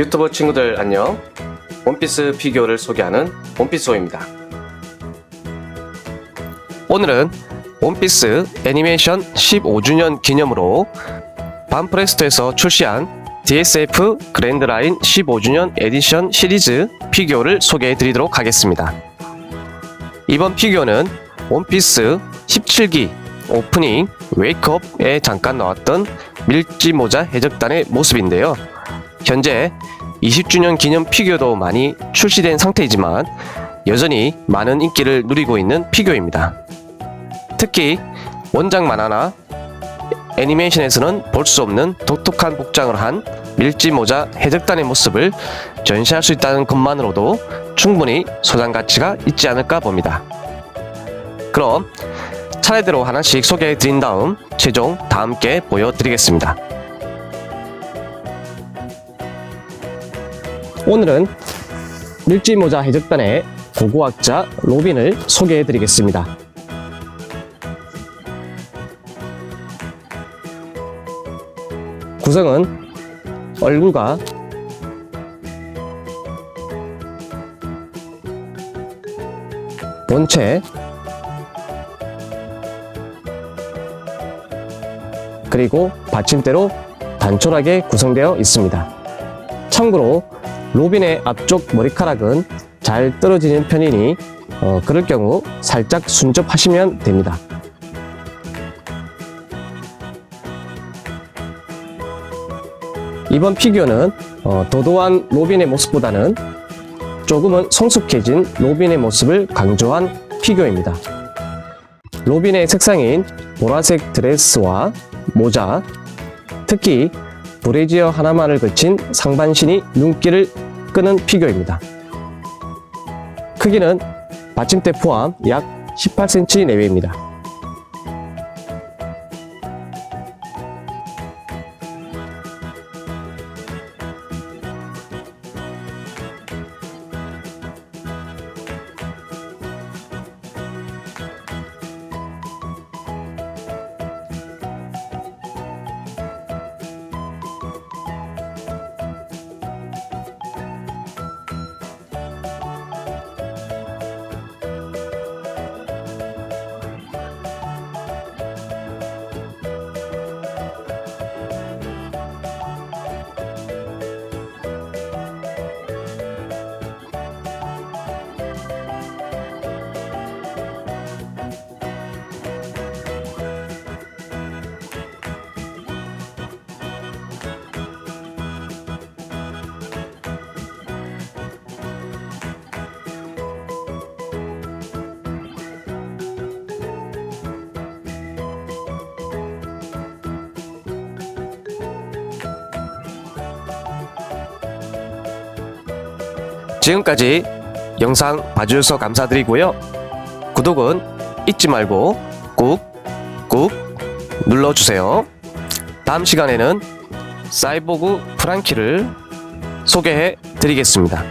유튜브 친구들 안녕. 원피스 피규어를 소개하는 원피스호입니다. 오늘은 원피스 애니메이션 15주년 기념으로 반프레스토에서 출시한 DSF 그랜드라인 15주년 에디션 시리즈 피규어를 소개해 드리도록 하겠습니다. 이번 피규어는 원피스 17기 오프닝 웨이크업에 잠깐 나왔던 밀지 모자 해적단의 모습인데요. 현재 20주년 기념 피규어도 많이 출시된 상태이지만 여전히 많은 인기를 누리고 있는 피규어입니다. 특히 원작 만화나 애니메이션에서는 볼 수 없는 독특한 복장을 한 밀지 모자 해적단의 모습을 전시할 수 있다는 것만으로도 충분히 소장 가치가 있지 않을까 봅니다. 그럼 차례대로 하나씩 소개해 드린 다음 최종 다 함께 보여드리겠습니다. 오늘은 밀지 모자 해적단의 고고학자 로빈을 소개해 드리겠습니다. 구성은 얼굴과 본체 그리고 받침대로 단촐하게 구성되어 있습니다. 참고로 로빈의 앞쪽 머리카락은 잘 떨어지는 편이니 어, 그럴 경우 살짝 순접하시면 됩니다. 이번 피규어는 어, 도도한 로빈의 모습보다는 조금은 성숙해진 로빈의 모습을 강조한 피규어입니다. 로빈의 색상인 보라색 드레스와 모자, 특히 브레지어 하나만을 거친 상반신이 눈길을 끄는 피규어입니다. 크기는 받침대 포함 약 18cm 내외입니다. 지금까지 영상 봐주셔서 감사드리고요. 구독은 잊지 말고 꾹꾹 눌러주세요. 다음 시간에는 사이보그 프랑키를 소개해 드리겠습니다.